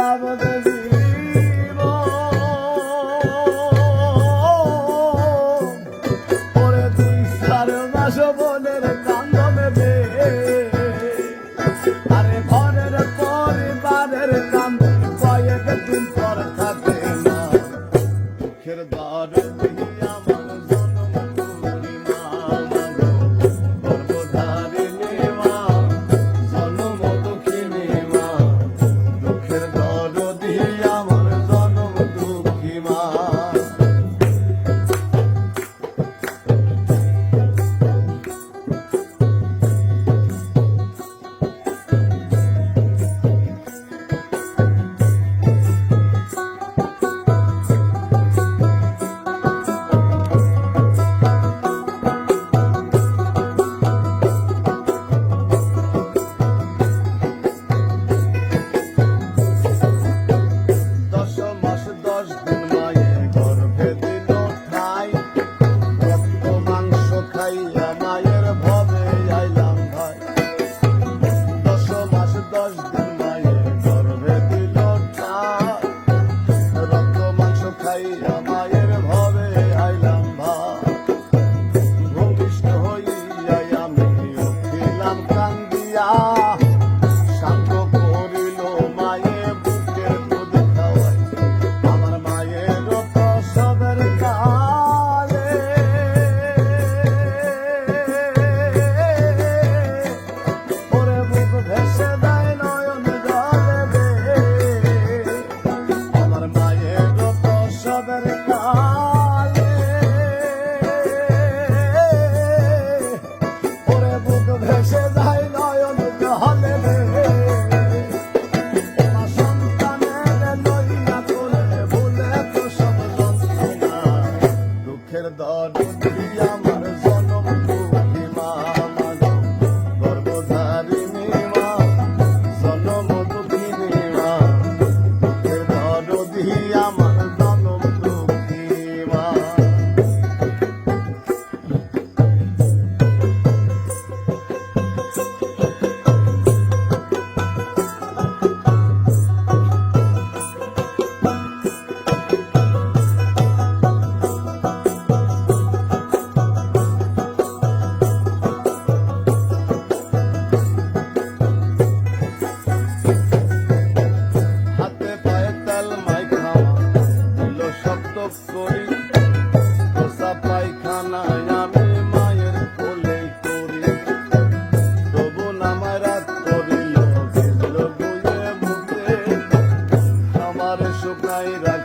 Baba, Baba. Rai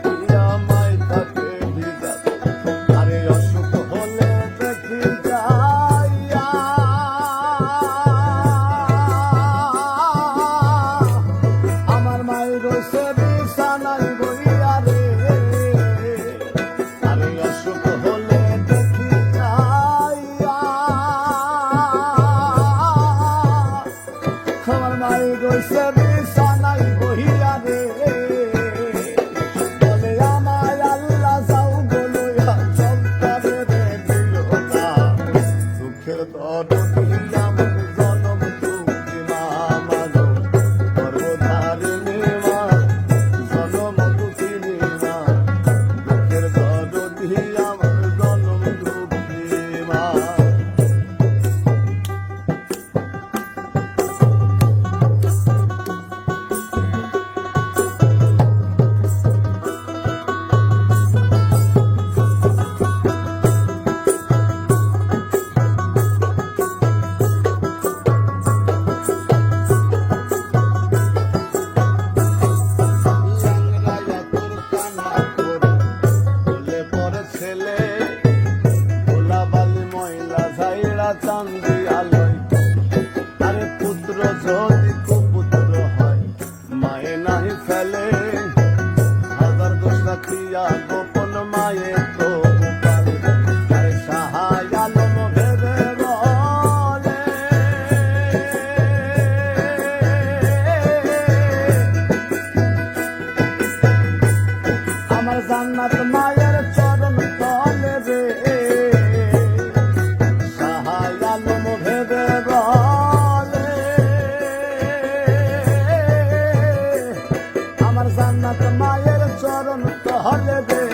কান্নাত মায়ের চরণ তলে রে। সাহায় আলম ভেবে বলে, আমার জান্নাত মায়ের চরণ তলে রে।